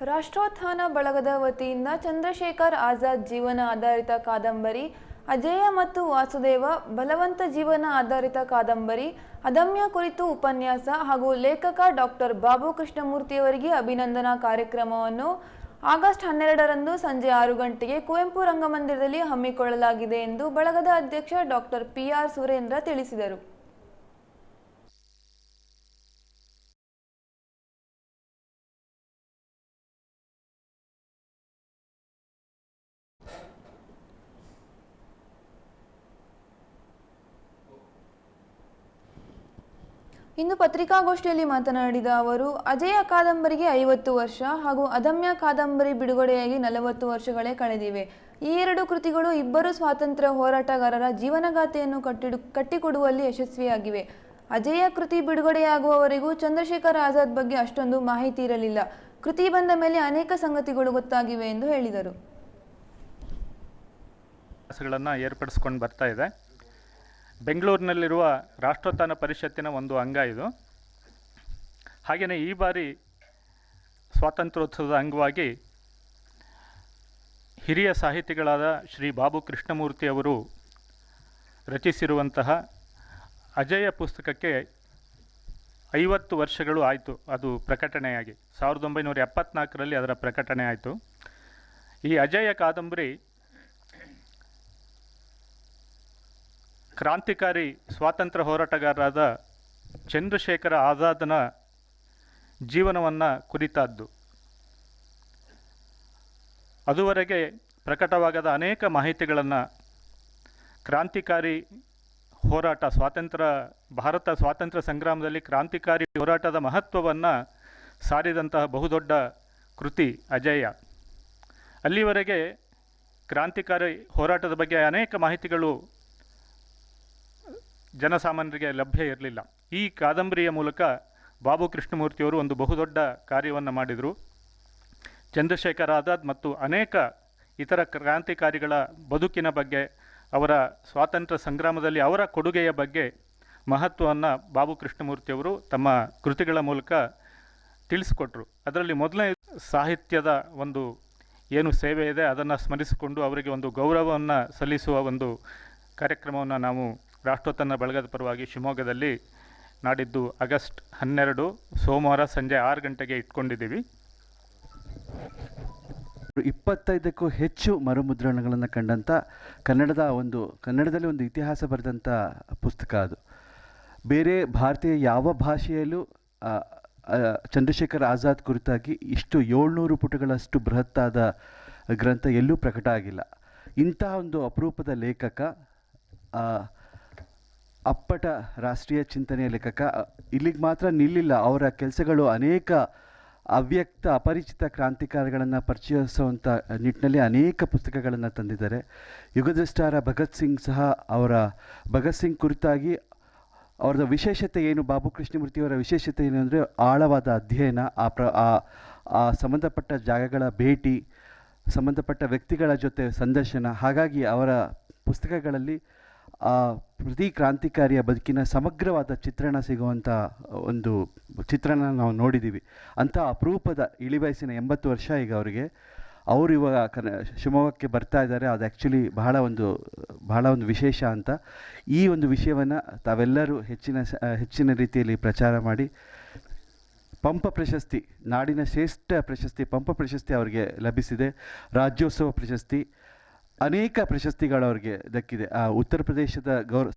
ರಾಷ್ಟ್ರೋತ್ಥಾನ ಬಳಗದ ವತಿಯಿಂದ ಚಂದ್ರಶೇಖರ್ ಆಜಾದ್ ಜೀವನ ಆಧಾರಿತ ಕಾದಂಬರಿ, ಅಜೇಯ ಮತ್ತು ವಾಸುದೇವ ಬಲವಂತ ಜೀವನ ಆಧಾರಿತ ಕಾದಂಬರಿ, ಅದಮ್ಯ ಕುರಿತು ಉಪನ್ಯಾಸ ಹಾಗೂ ಲೇಖಕ ಡಾಕ್ಟರ್ ಬಾಬು ಕೃಷ್ಣಮೂರ್ತಿಯವರಿಗೆ ಅಭಿನಂದನಾ ಕಾರ್ಯಕ್ರಮವನ್ನು ಆಗಸ್ಟ್ ಹನ್ನೆರಡರಂದು ಸಂಜೆ ಆರು ಗಂಟೆಗೆ ಕುವೆಂಪು ರಂಗಮಂದಿರದಲ್ಲಿ ಹಮ್ಮಿಕೊಳ್ಳಲಾಗಿದೆ ಎಂದು ಬಳಗದ ಅಧ್ಯಕ್ಷ ಡಾಕ್ಟರ್ ಪಿ. ಆರ್. ಸುರೇಂದ್ರ ತಿಳಿಸಿದರು. ಇಂದು ಪತ್ರಿಕಾಗೋಷ್ಠಿಯಲ್ಲಿ ಮಾತನಾಡಿದ ಅವರು, ಅಜಯ ಕಾದಂಬರಿಗೆ ಐವತ್ತು ವರ್ಷ ಹಾಗೂ ಅದಮ್ಯ ಕಾದಂಬರಿ ಬಿಡುಗಡೆಯಾಗಿ ನಲವತ್ತು ವರ್ಷಗಳೇ ಕಳೆದಿವೆ. ಈ ಎರಡು ಕೃತಿಗಳು ಇಬ್ಬರು ಸ್ವಾತಂತ್ರ್ಯ ಹೋರಾಟಗಾರರ ಜೀವನಗಾಥೆಯನ್ನು ಕಟ್ಟಿಡು, ಕಟ್ಟಿಕೊಡುವಲ್ಲಿ ಯಶಸ್ವಿಯಾಗಿವೆ. ಅಜಯ ಕೃತಿ ಬಿಡುಗಡೆಯಾಗುವವರೆಗೂ ಚಂದ್ರಶೇಖರ್ ಆಜಾದ್ ಬಗ್ಗೆ ಅಷ್ಟೊಂದು ಮಾಹಿತಿ ಇರಲಿಲ್ಲ. ಕೃತಿ ಬಂದ ಮೇಲೆ ಅನೇಕ ಸಂಗತಿಗಳು ಗೊತ್ತಾಗಿವೆ ಎಂದು ಹೇಳಿದರು. ಏರ್ಪಡಿಸ್ಕೊಂಡು ಬರ್ತಾ ಇದೆ. ಬೆಂಗಳೂರಿನಲ್ಲಿರುವ ರಾಷ್ಟ್ರೋತ್ಥಾನ ಪರಿಷತ್ತಿನ ಒಂದು ಅಂಗ ಇದು. ಹಾಗೆಯೇ ಈ ಬಾರಿ ಸ್ವಾತಂತ್ರ್ಯೋತ್ಸವದ ಅಂಗವಾಗಿ ಹಿರಿಯ ಸಾಹಿತಿಗಳಾದ ಶ್ರೀ ಬಾಬು ಕೃಷ್ಣಮೂರ್ತಿ ಅವರು ರಚಿಸಿರುವಂತಹ ಅಜಯ ಪುಸ್ತಕಕ್ಕೆ ಐವತ್ತು ವರ್ಷಗಳು ಆಯಿತು ಅದು ಪ್ರಕಟಣೆಯಾಗಿ. ಸಾವಿರದ ಒಂಬೈನೂರ ಎಪ್ಪತ್ನಾಲ್ಕರಲ್ಲಿ ಅದರ ಪ್ರಕಟಣೆ ಆಯಿತು. ಈ ಅಜಯ ಕಾದಂಬರಿ ಕ್ರಾಂತಿಕಾರಿ ಸ್ವಾತಂತ್ರ್ಯ ಹೋರಾಟಗಾರರಾದ ಚಂದ್ರಶೇಖರ ಆಜಾದನ ಜೀವನವನ್ನು ಕುರಿತಾದ್ದು. ಅದುವರೆಗೆ ಪ್ರಕಟವಾಗದ ಅನೇಕ ಮಾಹಿತಿಗಳನ್ನು ಕ್ರಾಂತಿಕಾರಿ ಹೋರಾಟ, ಸ್ವಾತಂತ್ರ್ಯ, ಭಾರತ ಸ್ವಾತಂತ್ರ್ಯ ಸಂಗ್ರಾಮದಲ್ಲಿ ಕ್ರಾಂತಿಕಾರಿ ಹೋರಾಟದ ಮಹತ್ವವನ್ನು ಸಾರಿದಂತಹ ಬಹುದೊಡ್ಡ ಕೃತಿ ಅಜಯ. ಅಲ್ಲಿವರೆಗೆ ಕ್ರಾಂತಿಕಾರಿ ಹೋರಾಟದ ಬಗ್ಗೆ ಅನೇಕ ಮಾಹಿತಿಗಳು ಜನಸಾಮಾನ್ಯರಿಗೆ ಲಭ್ಯ ಇರಲಿಲ್ಲ. ಈ ಕಾದಂಬರಿಯ ಮೂಲಕ ಬಾಬು ಕೃಷ್ಣಮೂರ್ತಿಯವರು ಒಂದು ಬಹುದೊಡ್ಡ ಕಾರ್ಯವನ್ನು ಮಾಡಿದರು. ಚಂದ್ರಶೇಖರ್ ಆಜಾದ್ ಮತ್ತು ಅನೇಕ ಇತರ ಕ್ರಾಂತಿಕಾರಿಗಳ ಬದುಕಿನ ಬಗ್ಗೆ, ಅವರ ಸ್ವಾತಂತ್ರ್ಯ ಸಂಗ್ರಾಮದಲ್ಲಿ ಅವರ ಕೊಡುಗೆಯ ಬಗ್ಗೆ ಮಹತ್ವವನ್ನು ಬಾಬು ಕೃಷ್ಣಮೂರ್ತಿಯವರು ತಮ್ಮ ಕೃತಿಗಳ ಮೂಲಕ ತಿಳಿಸಿಕೊಟ್ರು. ಅದರಲ್ಲಿ ಮೊದಲನೇ ಸಾಹಿತ್ಯದ ಒಂದು ಏನು ಸೇವೆ ಇದೆ, ಅದನ್ನು ಸ್ಮರಿಸಿಕೊಂಡು ಅವರಿಗೆ ಒಂದು ಗೌರವವನ್ನು ಸಲ್ಲಿಸುವ ಒಂದು ಕಾರ್ಯಕ್ರಮವನ್ನು ನಾವು ರಾಷ್ಟ್ರೋತ್ಥಾನ ಬಳಗದ ಪರವಾಗಿ ಶಿವಮೊಗ್ಗದಲ್ಲಿ ನಾಡಿದ್ದು ಆಗಸ್ಟ್ ಹನ್ನೆರಡು ಸೋಮವಾರ ಸಂಜೆ ಆರು ಗಂಟೆಗೆ ಇಟ್ಕೊಂಡಿದ್ದೀವಿ. ಇಪ್ಪತ್ತೈದಕ್ಕೂ ಹೆಚ್ಚು ಮರುಮುದ್ರಣಗಳನ್ನು ಕಂಡಂಥ ಕನ್ನಡದ ಒಂದು, ಕನ್ನಡದಲ್ಲಿ ಒಂದು ಇತಿಹಾಸ ಬರೆದಂಥ ಪುಸ್ತಕ ಅದು. ಬೇರೆ ಭಾರತೀಯ ಯಾವ ಭಾಷೆಯಲ್ಲೂ ಚಂದ್ರಶೇಖರ್ ಆಜಾದ್ ಕುರಿತಾಗಿ ಇಷ್ಟು ಏಳ್ನೂರು ಪುಟಗಳಷ್ಟು ಬೃಹತ್ತಾದ ಗ್ರಂಥ ಎಲ್ಲೂ ಪ್ರಕಟ ಆಗಿಲ್ಲ. ಇಂತಹ ಒಂದು ಅಪರೂಪದ ಲೇಖಕ ಅಪ್ಪಟ ರಾಷ್ಟ್ರೀಯ ಚಿಂತನೆಯ ಲೇಖಕ. ಇಲ್ಲಿಗೆ ಮಾತ್ರ ನಿಲ್ಲಿಲ್ಲ. ಅವರ ಕೆಲಸಗಳು ಅನೇಕ ಅವ್ಯಕ್ತ, ಅಪರಿಚಿತ ಕ್ರಾಂತಿಕಾರಿಗಳನ್ನು ಪರಿಚಯಿಸುವಂಥ ನಿಟ್ಟಿನಲ್ಲಿ ಅನೇಕ ಪುಸ್ತಕಗಳನ್ನು ತಂದಿದ್ದಾರೆ. ಯುಗದೃಷ್ಟಾರ ಭಗತ್ ಸಿಂಗ್ ಸಹ ಅವರ, ಭಗತ್ ಸಿಂಗ್ ಕುರಿತಾಗಿ ಅವರದ ವಿಶೇಷತೆ ಏನು? ಬಾಬು ಕೃಷ್ಣಮೂರ್ತಿಯವರ ವಿಶೇಷತೆ ಏನು ಅಂದರೆ ಆಳವಾದ ಅಧ್ಯಯನ, ಆ ಪ್ರ, ಆ- ಸಂಬಂಧಪಟ್ಟ ಜಾಗಗಳ ಭೇಟಿ, ಸಂಬಂಧಪಟ್ಟ ವ್ಯಕ್ತಿಗಳ ಜೊತೆ ಸಂದರ್ಶನ. ಹಾಗಾಗಿ ಅವರ ಪುಸ್ತಕಗಳಲ್ಲಿ ಪ್ರತಿ ಕ್ರಾಂತಿಕಾರಿಯ ಬದುಕಿನ ಸಮಗ್ರವಾದ ಚಿತ್ರಣ ಸಿಗುವಂಥ ಒಂದು ಚಿತ್ರಣ ನಾವು ನೋಡಿದ್ದೀವಿ ಅಂಥ ಅಪರೂಪದ ಇಳಿವಯಸ್ಸಿನ ಎಂಬತ್ತು ವರ್ಷ ಈಗ ಅವರಿಗೆ. ಅವರು ಇವಾಗ ಕನ ಶಿವಮೊಗ್ಗಕ್ಕೆ ಬರ್ತಾ ಇದ್ದಾರೆ. ಅದು ಆ್ಯಕ್ಚುಲಿ ಬಹಳ ಒಂದು ಬಹಳ ಒಂದು ವಿಶೇಷ ಅಂತ. ಈ ಒಂದು ವಿಷಯವನ್ನು ತಾವೆಲ್ಲರೂ ಹೆಚ್ಚಿನ ಹೆಚ್ಚಿನ ರೀತಿಯಲ್ಲಿ ಪ್ರಚಾರ ಮಾಡಿ. ಪಂಪ ಪ್ರಶಸ್ತಿ, ನಾಡಿನ ಶ್ರೇಷ್ಠ ಪ್ರಶಸ್ತಿ, ಪಂಪ ಪ್ರಶಸ್ತಿ ಅವರಿಗೆ ಲಭಿಸಿದೆ. ರಾಜ್ಯೋತ್ಸವ ಪ್ರಶಸ್ತಿ ಅನೇಕ ಪ್ರಶಸ್ತಿಗಳು ಅವರಿಗೆ ದಕ್ಕಿದೆ. ಆ ಉತ್ತರ ಪ್ರದೇಶದ ಗೌರ